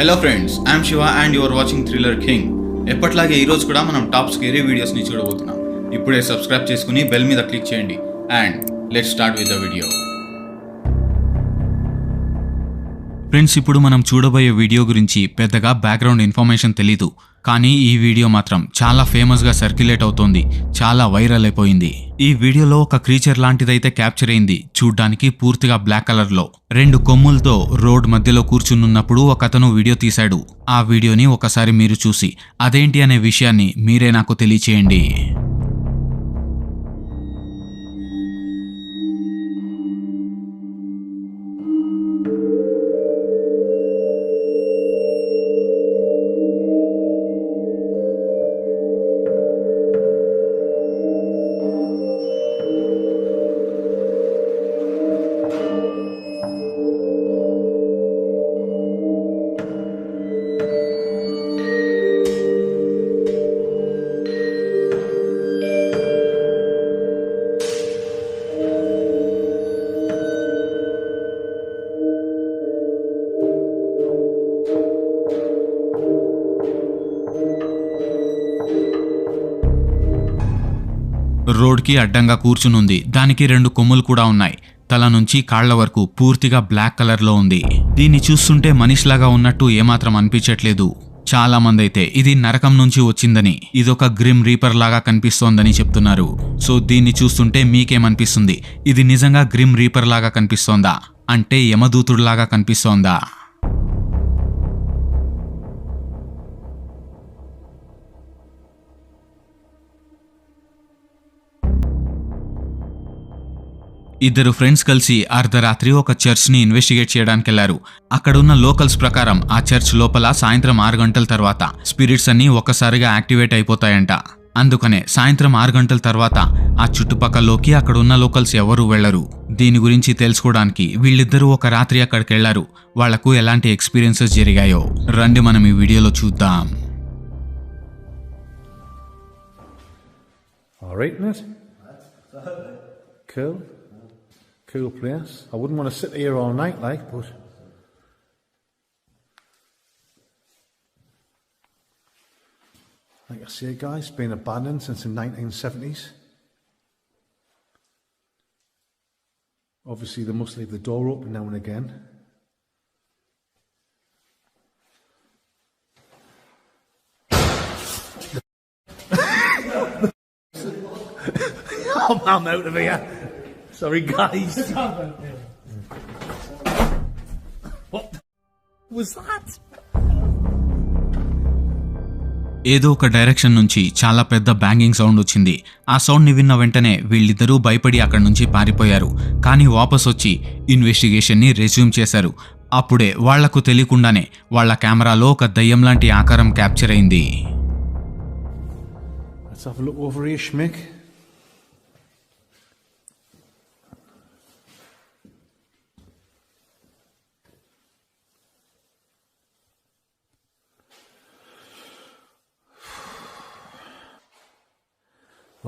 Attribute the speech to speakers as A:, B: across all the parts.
A: Hello friends I'm Shiva and your watching thriller king ఎప్పట్లాగే ఈరోజు కూడా మనం టాప్ స్కేరీ వీడియోస్ని చూడబోతున్నాం. ఇప్పుడే సబ్స్క్రైబ్ చేసుకుని బెల్ మీద క్లిక్ చేయండి. And let start with the video friends ఇప్పుడు మనం చూడబోయే వీడియో గురించి పెద్దగా బ్యాక్గ్రౌండ్ ఇన్ఫర్మేషన్ తెలీదు. కానీ ఈ వీడియో మాత్రం చాలా ఫేమస్గా సర్క్యులేట్ అవుతోంది చాలా వైరల్ అయిపోయింది. ఈ వీడియోలో ఒక క్రీచర్ లాంటిదైతే క్యాప్చర్ అయింది చూడ్డానికి పూర్తిగా బ్లాక్ కలర్లో. రెండు కొమ్ములతో రోడ్ మధ్యలో కూర్చునున్నప్పుడు ఒక అతను వీడియో తీశాడు. ఆ వీడియోని ఒకసారి మీరు చూసి అదేంటి అనే విషయాన్ని మీరే నాకు తెలియచేయండి. రోడ్కి అడ్డంగా కూర్చునుంది. దానికి రెండు కొమ్ములు కూడా ఉన్నాయి. తల నుంచి కాళ్ళ వరకు పూర్తిగా బ్లాక్ కలర్లో ఉంది. దీన్ని చూస్తుంటే మనిషిలాగా ఉన్నట్టు ఏమాత్రం అనిపించట్లేదు. చాలా మంది అయితే ఇది నరకం నుంచి వచ్చిందని ఇదొక గ్రిమ్ రీపర్ లాగా కనిపిస్తోందని చెప్తున్నారు. సో దీన్ని చూస్తుంటే మీకేమనిపిస్తుంది? ఇది నిజంగా గ్రిమ్ రీపర్ లాగా కనిపిస్తోందా? అంటే యమదూతుడిలాగా కనిపిస్తోందా? ఇద్దరు ఫ్రెండ్స్ కలిసి అర్ధరాత్రి ఒక చర్చ్ని ఇన్వెస్టిగేట్ చేయడానికి వెళ్ళారు అక్కడున్న లోకల్స్ ప్రకారం ఆ చర్చ్ లోపల సాయంత్రం ఆరు గంటల తర్వాత స్పిరిట్స్ అన్ని ఒక్కసారిగా యాక్టివేట్ అయిపోతాయంట. అందుకనే సాయంత్రం ఆరు గంటల తర్వాత ఆ చుట్టుపక్కలలోకి అక్కడున్న లోకల్స్ ఎవరూ వెళ్ళరు దీని గురించి తెలుసుకోవడానికి వీళ్ళిద్దరూ ఒక రాత్రి అక్కడికి వెళ్ళారు వాళ్ళకు ఎలాంటి ఎక్స్పీరియన్సెస్ జరిగాయో. రండి మనం ఈ వీడియోలో చూద్దాం.
B: All right, isn't? Cool. Cool place. I wouldn't want to sit here all night, like, but. Like I say, guys, been abandoned since the 1970s. Obviously, they must leave the door open now and again. I'm out of here. Sorry, guys. what the was that?
A: ఏదో ఒక direction నుంచి చాలా పెద్ద banging sound వచ్చింది. ఆ సౌండ్ని విన్న వెంటనే వీళ్ళిద్దరూ భయపడి అక్కడి నుంచి పారిపోయారు. కానీ వాపస్ వచ్చి ఇన్వెస్టిగేషన్ని రెజ్యూమ్ చేశారు. అప్పుడే వాళ్ళకు తెలియకుండానే వాళ్ళ కెమెరాలో ఒక దయ్యం లాంటి ఆకారం క్యాప్చర్ అయింది.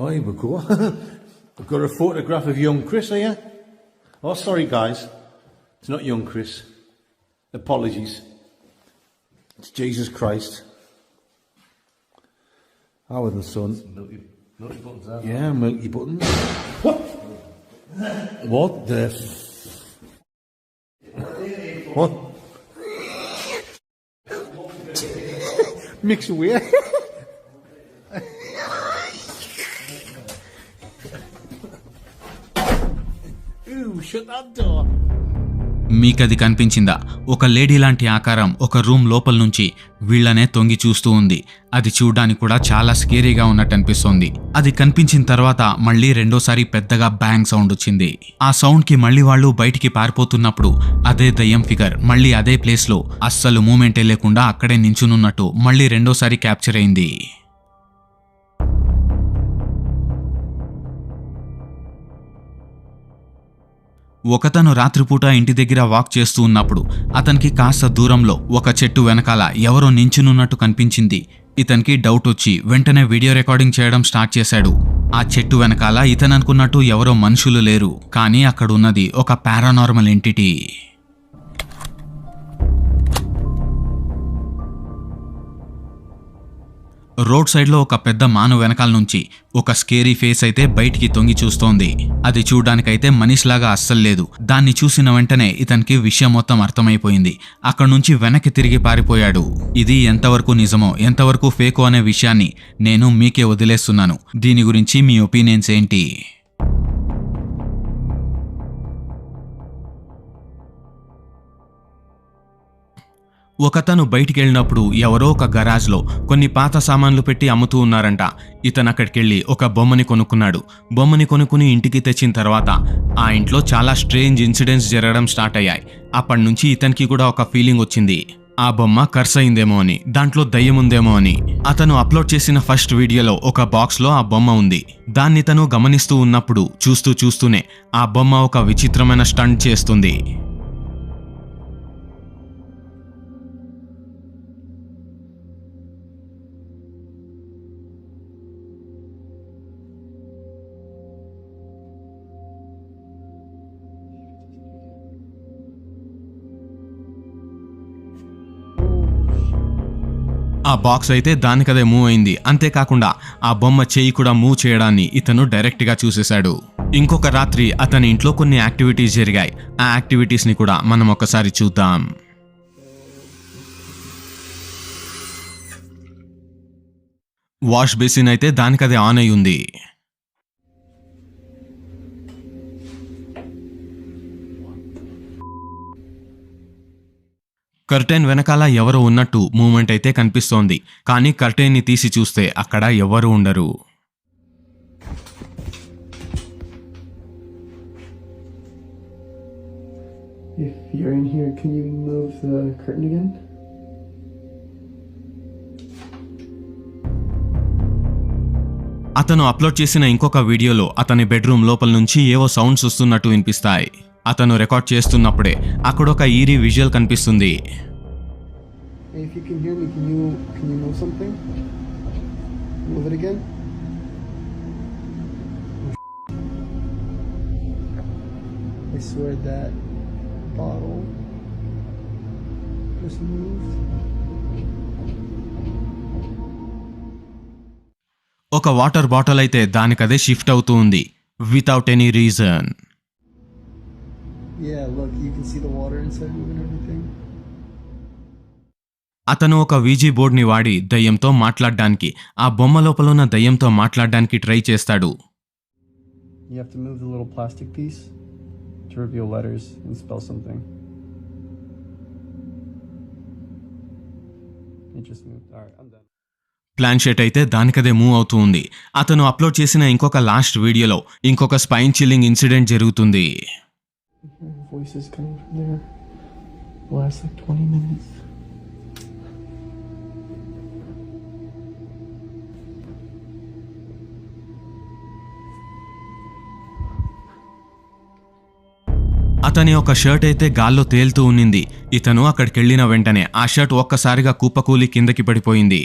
B: Oh, here we go. We've got a photograph of young Chris here. Oh, sorry, guys. It's not young Chris. Apologies. It's Jesus Christ. Our the son.
C: Milky, milky buttons there.
B: Yeah, milky buttons. What? What the? What? Mix away.
A: మీకది కనిపించిందా? ఒక lady లాంటి ఆకారం ఒక room లోపల నుంచి వీళ్ళనే తొంగి చూస్తూ ఉంది. అది చూడడానికి కూడా చాలా స్కేరీగా ఉన్నట్టు అనిపిస్తోంది. అది కనిపించిన తర్వాత మళ్ళీ రెండోసారి పెద్దగా బ్యాంగ్ సౌండ్ వచ్చింది. ఆ సౌండ్కి మళ్ళీ వాళ్ళు బయటికి పారిపోతున్నప్పుడు అదే దయ్యం ఫిగర్ మళ్ళీ అదే ప్లేస్లో అస్సలు మూమెంటే లేకుండా అక్కడే నించునున్నట్టు మళ్ళీ రెండోసారి క్యాప్చర్ అయింది. ఒకతను రాత్రిపూట ఇంటి దగ్గర వాక్ చేస్తూ ఉన్నప్పుడు అతనికి కాస్త దూరంలో ఒక చెట్టు వెనకాల ఎవరో నించునున్నట్టు కనిపించింది. ఇతనికి డౌట్ వచ్చి వెంటనే వీడియో రికార్డింగ్ చేయడం స్టార్ట్ చేశాడు. ఆ చెట్టు వెనకాల ఇతను అనుకున్నట్టు ఎవరో మనుషులు లేరు. కానీ అక్కడ ఉన్నది ఒక పారానార్మల్ ఎంటిటీ రోడ్ సైడ్లో ఒక పెద్ద మాను వెనకాల నుంచి ఒక స్కేరీ ఫేస్ అయితే బయటికి తొంగి చూస్తోంది. అది చూడ్డానికైతే మనిషిలాగా అస్సలు లేదు. దాన్ని చూసిన వెంటనే ఇతనికి విషయం మొత్తం అర్థమైపోయింది. అక్కడ నుంచి వెనక్కి తిరిగి పారిపోయాడు. ఇది ఎంతవరకు నిజమో ఎంతవరకు ఫేకో అనే విషయాన్ని నేను మీకే వదిలేస్తున్నాను. దీని గురించి మీ ఒపీనియన్స్ ఏంటి? ఒకతను బయటికి వెళ్ళినప్పుడు ఎవరో ఒక గరాజ్లో కొన్ని పాత సామాన్లు పెట్టి అమ్ముతూ ఉన్నారంట. ఇతను అక్కడికెళ్ళి ఒక బొమ్మని కొనుక్కున్నాడు. బొమ్మని కొనుక్కుని ఇంటికి తెచ్చిన తర్వాత ఆ ఇంట్లో చాలా స్ట్రేంజ్ ఇన్సిడెంట్స్ జరగడం స్టార్ట్ అయ్యాయి. అప్పటి నుంచి ఇతనికి కూడా ఒక ఫీలింగ్ వచ్చింది. ఆ బొమ్మ కర్స్ అయిందేమో అని దాంట్లో దయ్యం ఉందేమో అని. అతను అప్లోడ్ చేసిన ఫస్ట్ వీడియోలో ఒక బాక్స్లో ఆ బొమ్మ ఉంది. దాన్ని తను గమనిస్తూ ఉన్నప్పుడు చూస్తూ చూస్తూనే ఆ బొమ్మ ఒక విచిత్రమైన స్టంట్ చేస్తుంది. ఆ బాక్స్ అయితే దానికదే మూవ్ అయింది. అంతేకాకుండా ఆ బొమ్మ చేయి కూడా మూవ్ చేయడాన్ని ఇతను డైరెక్ట్గా చూసేశాడు. ఇంకొక రాత్రి అతని ఇంట్లో కొన్ని యాక్టివిటీస్ జరిగాయి. ఆ యాక్టివిటీస్ని కూడా మనం ఒకసారి చూద్దాం. వాష్ బేసిన్ అయితే దానికదే ఆన్ అయి ఉంది కర్టెన్ వెనకాల ఎవరు ఉన్నట్టు మూమెంట్ అయితే కనిపిస్తోంది. కానీ కర్టెన్ని తీసి చూస్తే అక్కడ ఎవరు ఉండరు.
C: If you're in here, can you move the curtain again?
A: అతను అప్లోడ్ చేసిన ఇంకొక వీడియోలో అతని బెడ్రూమ్ లోపల నుంచి ఏవో సౌండ్స్ వస్తున్నట్టు వినిపిస్తాయి. అతను రికార్డ్ చేస్తున్నప్పుడే అక్కడ ఒక ఈరీ విజువల్ కనిపిస్తుంది ఒక వాటర్ బాటిల్ అయితే దానికదే షిఫ్ట్ అవుతూ ఉంది వితౌట్ ఎనీ రీజన్ అతను ఒక వీజీ బోర్డ్ని వాడి దయ్యంతో మాట్లాడడానికి ఆ బొమ్మ లోపల ఉన్న దయ్యంతో మాట్లాడడానికి ట్రై చేస్తాడు. ప్లాన్షెట్ అయితే దానికదే మూవ్ అవుతూ ఉంది. అతను అప్లోడ్ చేసిన ఇంకొక లాస్ట్ వీడియోలో ఇంకొక స్పైన్ చిల్లింగ్ ఇన్సిడెంట్ జరుగుతుంది.
C: Voices coming from there. Last like 20 minutes.
A: అతని ఒక షర్ట్ అయితే గాల్లో తేలుతూ ఉన్నింది ఇతను అక్కడికెళ్ళిన వెంటనే ఆ షర్ట్ ఒక్కసారిగా కుప్పకూలి కిందకి పడిపోయింది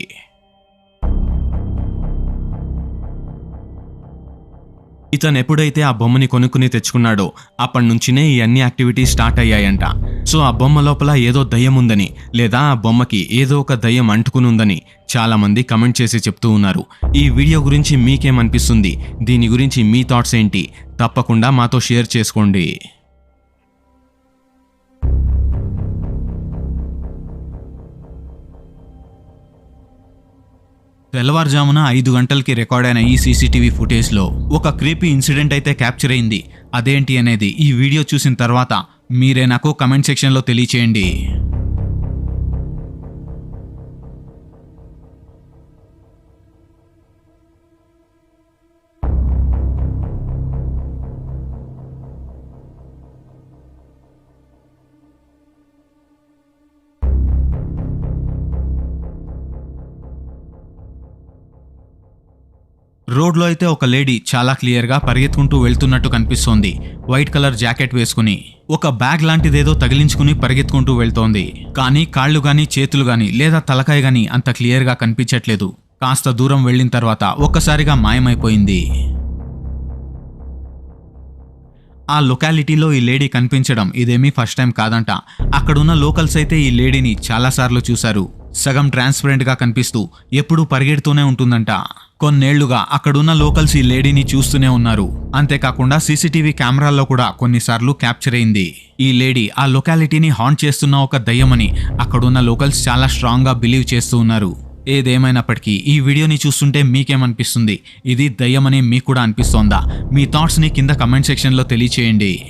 A: ఇతను ఎప్పుడైతే ఆ బొమ్మని కొనుక్కుని తెచ్చుకున్నాడో అప్పటి నుంచినే ఈ అన్ని యాక్టివిటీస్ స్టార్ట్ అయ్యాయంట. సో ఆ బొమ్మ లోపల ఏదో దయ్యం ఉందని లేదా ఆ బొమ్మకి ఏదో ఒక దయ్యం అంటుకుని ఉందని చాలామంది కమెంట్ చేసి చెప్తూ ఉన్నారు. ఈ వీడియో గురించి మీకేమనిపిస్తుంది? దీని గురించి మీ థాట్స్ ఏంటి? తప్పకుండా మాతో షేర్ చేసుకోండి. తెల్లవారుజామున ఐదు గంటలకి రికార్డ్ అయిన ఈ సీసీటీవీ ఫుటేజ్లో ఒక క్రీపీ ఇన్సిడెంట్ అయితే క్యాప్చర్ అయింది. అదేంటి అనేది ఈ వీడియో చూసిన తర్వాత మీరే నాకు కమెంట్ సెక్షన్లో తెలియచేయండి. రోడ్లో అయితే ఒక లేడీ చాలా క్లియర్గా పరిగెత్తుకుంటూ వెళ్తున్నట్టు కనిపిస్తోంది. వైట్ కలర్ జాకెట్ వేసుకుని ఒక బ్యాగ్ లాంటిదేదో తగిలించుకుని పరిగెత్తుకుంటూ వెళ్తోంది. కానీ కాళ్ళు గాని చేతులు గాని లేదా తలకాయ గాని అంత క్లియర్గా కనిపించట్లేదు. కాస్త దూరం వెళ్ళిన తర్వాత ఒక్కసారిగా మాయమైపోయింది. ఆ లొకాలిటీలో ఈ లేడీ కనిపించడం ఇదేమీ ఫస్ట్ టైం కాదంట. అక్కడున్న లోకల్స్ అయితే ఈ లేడీని చాలాసార్లు చూశారు. సగం ట్రాన్స్పరెంట్గా కనిపిస్తూ ఎప్పుడూ పరిగెడుతూనే ఉంటుందంట. కొన్నేళ్ళుగా అక్కడున్న లోకల్స్ ఈ లేడీని చూస్తూనే ఉన్నారు. అంతేకాకుండా సీసీటీవీ కెమెరాల్లో కూడా కొన్నిసార్లు క్యాప్చర్ అయింది. ఈ లేడీ ఆ లొకాలిటీని హాంట్ చేస్తున్న ఒక దయ్యమని అక్కడున్న లోకల్స్ చాలా స్ట్రాంగ్గా బిలీవ్ చేస్తూ ఉన్నారు. ఏదేమైనప్పటికీ ఈ వీడియోని చూస్తుంటే మీకేమనిపిస్తుంది? ఇది దయ్యమని మీకు కూడా అనిపిస్తోందా? మీ థాట్స్ని కింద కమెంట్ సెక్షన్లో తెలియచేయండి.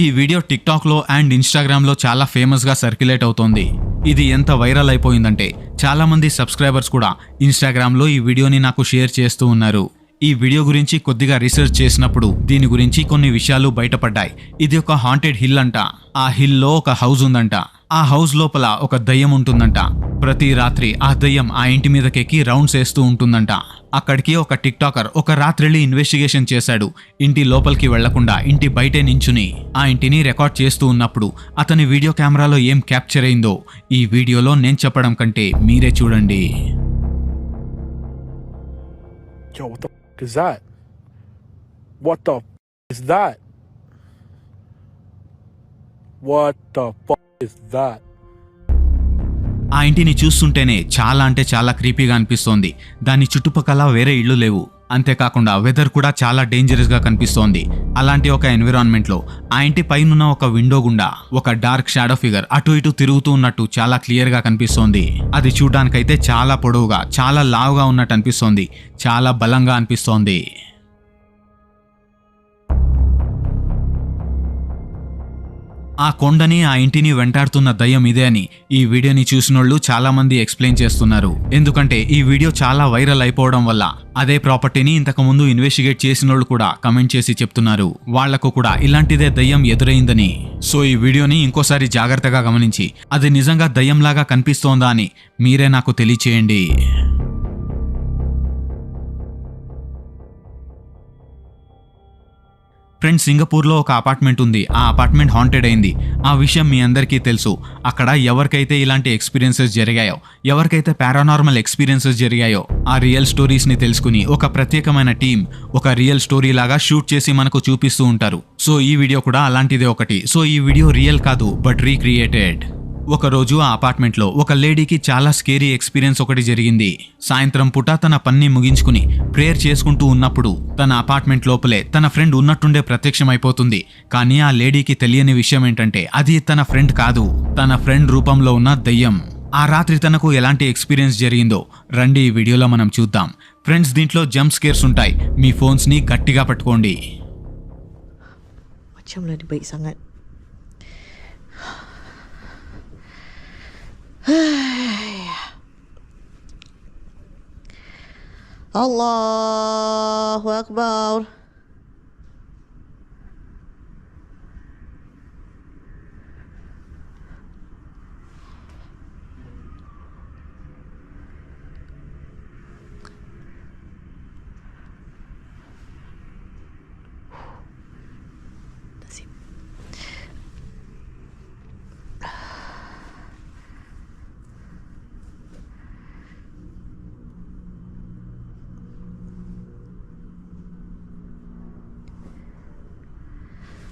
A: ఈ వీడియో టిక్టాక్లో అండ్ ఇన్స్టాగ్రామ్లో చాలా ఫేమస్గా సర్క్యులేట్ అవుతోంది. ఇది ఎంత వైరల్ అయిపోయిందంటే చాలా మంది సబ్స్క్రైబర్స్ కూడా ఇన్స్టాగ్రామ్లో ఈ వీడియోని నాకు షేర్ చేస్తూ ఉన్నారు. ఈ వీడియో గురించి కొద్దిగా రీసెర్చ్ చేసినప్పుడు దీని గురించి కొన్ని విషయాలు బయటపడ్డాయి. ఇది ఒక హాంటెడ్ హిల్ అంట. ఆ హిల్లో ఒక హౌస్ ఉందంట. ఆ హౌస్ లోపల ఒక దయ్యం ఉంటుందంట. ప్రతి రాత్రి ఆ దయ్యం ఆ ఇంటి మీదకెక్కి రౌండ్స్ వేస్తూ ఉంటుందంట. అక్కడికి ఒక టిక్ టాకర్ ఒక రాత్రిళ్ళి ఇన్వెస్టిగేషన్ చేశాడు. ఇంటి లోపలికి వెళ్ళకుండా ఇంటి బయటే నించుని ఆ ఇంటిని రికార్డ్ చేస్తూ ఉన్నప్పుడు అతని వీడియో కెమెరాలో ఏం క్యాప్చర్ అయిందో ఈ వీడియోలో నేను చెప్పడం కంటే మీరే చూడండి.
D: Yo, what the f- is that? What the f- is that? What the f- is that?
A: ఆ ఇంటిని చూస్తుంటేనే చాలా అంటే చాలా క్రీపీగా అనిపిస్తోంది దాని చుట్టుపక్కల వేరే ఇళ్ళు లేవు అంతేకాకుండా వెదర్ కూడా చాలా డేంజరస్గా కనిపిస్తోంది. అలాంటి ఒక ఎన్విరాన్మెంట్లో ఆ ఇంటి పైనున్న ఒక విండో గుండా ఒక డార్క్ షాడో ఫిగర్ అటు ఇటు తిరుగుతూ ఉన్నట్టు చాలా క్లియర్గా కనిపిస్తోంది. అది చూడడానికైతే చాలా పొడవుగా చాలా లావుగా ఉన్నట్టు అనిపిస్తోంది. చాలా బలంగా అనిపిస్తోంది. ఆ కొండని ఆ ఇంటిని వెంటాడుతున్న దయ్యం ఇదే అని ఈ వీడియోని చూసినోళ్ళు చాలా మంది ఎక్స్ప్లెయిన్ చేస్తున్నారు. ఎందుకంటే ఈ వీడియో చాలా వైరల్ అయిపోవడం వల్ల అదే ప్రాపర్టీని ఇంతకు ముందు ఇన్వెస్టిగేట్ చేసినోళ్ళు కూడా కమెంట్ చేసి చెప్తున్నారు. వాళ్ళకు కూడా ఇలాంటిదే దయ్యం ఎదురైందని. సో ఈ వీడియోని ఇంకోసారి జాగ్రత్తగా గమనించి అది నిజంగా దయ్యంలాగా కనిపిస్తోందా అని మీరే నాకు తెలియచేయండి. ఫ్రెండ్స్ సింగపూర్లో ఒక అపార్ట్మెంట్ ఉంది. ఆ అపార్ట్మెంట్ హాంటెడ్ అయింది. ఆ విషయం మీ అందరికీ తెలుసు. అక్కడ ఎవరికైతే ఇలాంటి ఎక్స్పీరియన్సెస్ జరిగాయో ఎవరికైతే పారానార్మల్ ఎక్స్పీరియన్సెస్ జరిగాయో ఆ రియల్ స్టోరీస్ని తెలుసుకుని ఒక ప్రత్యేకమైన టీం ఒక రియల్ స్టోరీ లాగా షూట్ చేసి మనకు చూపిస్తూ ఉంటారు. సో ఈ వీడియో కూడా అలాంటిదే ఒకటి. సో ఈ వీడియో రియల్ కాదు బట్ రీక్రియేటెడ్ ఒకరోజు ఆ అపార్ట్మెంట్లో ఒక లేడీకి చాలా స్కేరీ ఎక్స్పీరియన్స్ ఒకటి జరిగింది. సాయంత్రం పూట తన పన్ని ముగించుకుని ప్రేయర్ చేసుకుంటూ ఉన్నప్పుడు తన అపార్ట్మెంట్ లోపలే తన ఫ్రెండ్ ఉన్నట్టుండే ప్రత్యక్షమైపోతుంది. కానీ ఆ లేడీకి తెలియని విషయం ఏంటంటే అది తన ఫ్రెండ్ కాదు. తన ఫ్రెండ్ రూపంలో ఉన్న దయ్యం. ఆ రాత్రి తనకు ఎలాంటి ఎక్స్పీరియన్స్ జరిగిందో రండి ఈ వీడియోలో మనం చూద్దాం. ఫ్రెండ్స్ దీంట్లో జంప్ స్కేర్స్ ఉంటాయి. మీ ఫోన్స్ని గట్టిగా పట్టుకోండి.
E: Macam lah dia baik sangat. الله أكبر.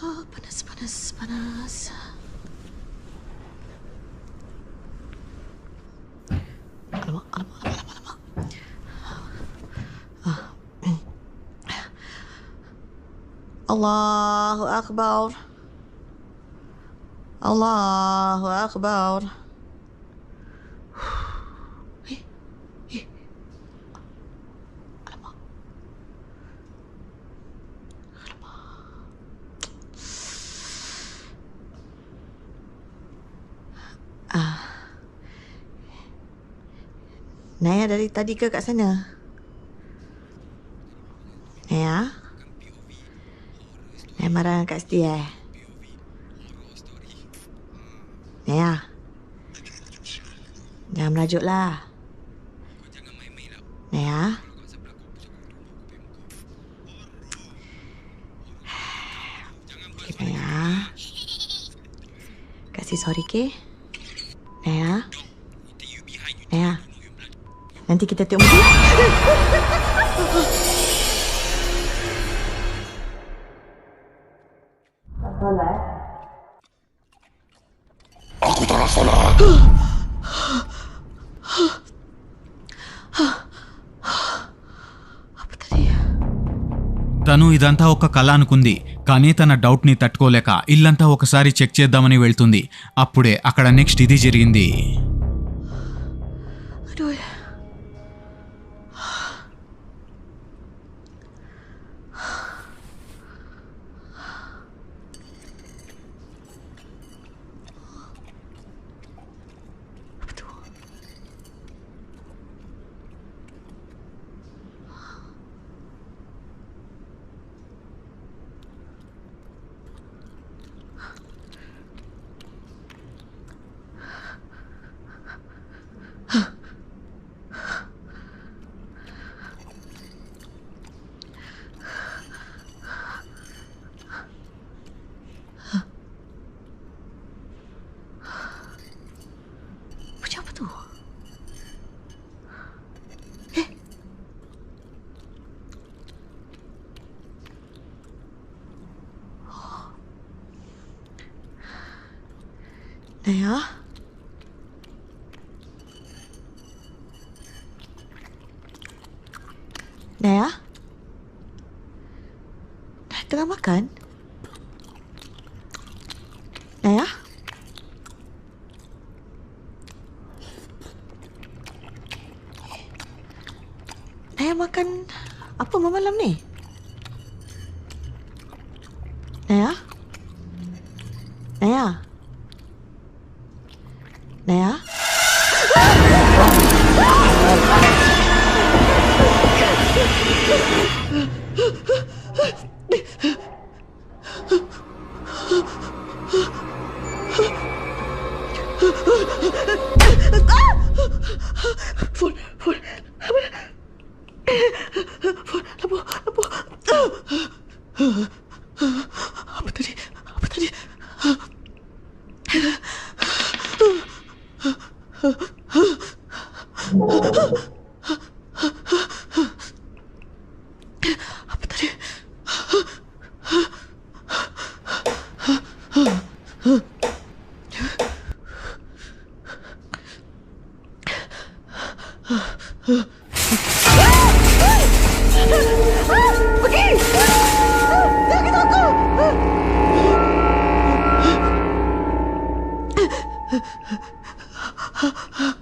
E: Ah, panas, panas, panas. Alamak, alamak, alamak, alamak. Ah. Allahu Akbar. Allahu Akbar. Eh, eh. Alamak. Naya dari tadi ke kat sana? Naya? Naya marah dengan Kak Siti eh? Naya. Jangan merajuk lah. Naya. Okay, Naya. Kasih sorry, ke? Naya. Nanti kita tengok movie. Apa tadi?
A: తను ఇదంతా ఒక కళ అనుకుంది కానీ తన డౌట్ని తట్టుకోలేక ఇల్లంతా ఒకసారి చెక్ చేద్దామని వెళ్తుంది అప్పుడే అక్కడ నెక్స్ట్ ఇది జరిగింది
E: Naya? Naya? Naya tengah makan? Naya? Naya makan apa malam ni? 啊啊啊啊啊啊夫人夫人夫人夫人老婆老婆啊啊啊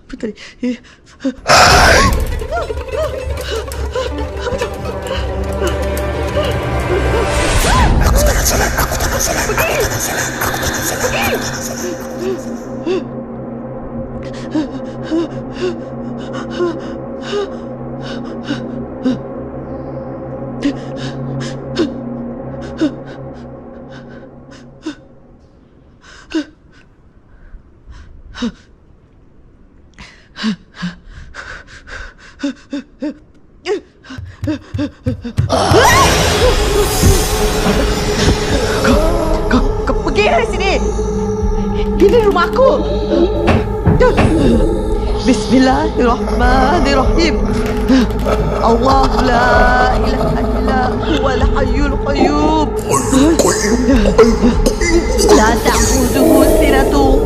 E: Puteri. Hai. Aku tak salah, aku tak salah, aku tak salah, aku tak salah, aku tak salah. Lah Bismillahirrahmanirrahim. Allah la ilaha illa huwa al hayyul qayyum La ta'khudhuhu sinatun.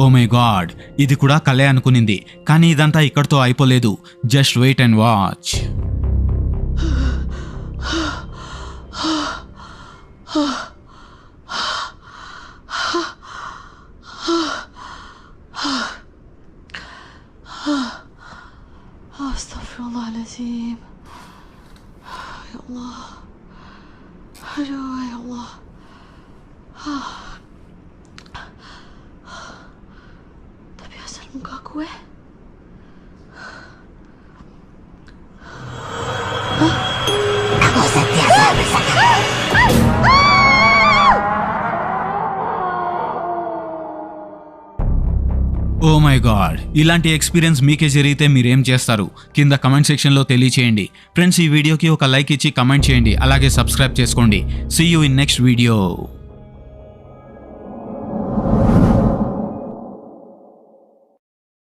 A: Oh my god ఇది కూడా కలే అనుకునింది కానీ ఇదంతా ఇక్కడితో అయిపోలేదు. Just wait and watch.
E: Astagfirullah muka aku
A: oh oh my god ఇలాంటి experience మీకే జరిగితే మీరేం చేస్తారు? కింద కమెంట్ సెక్షన్లో తెలియచేయండి. ఫ్రెండ్స్ ఈ వీడియోకి ఒక లైక్ ఇచ్చి కమెంట్ చేయండి. అలాగే సబ్స్క్రైబ్ చేసుకోండి. See you in next video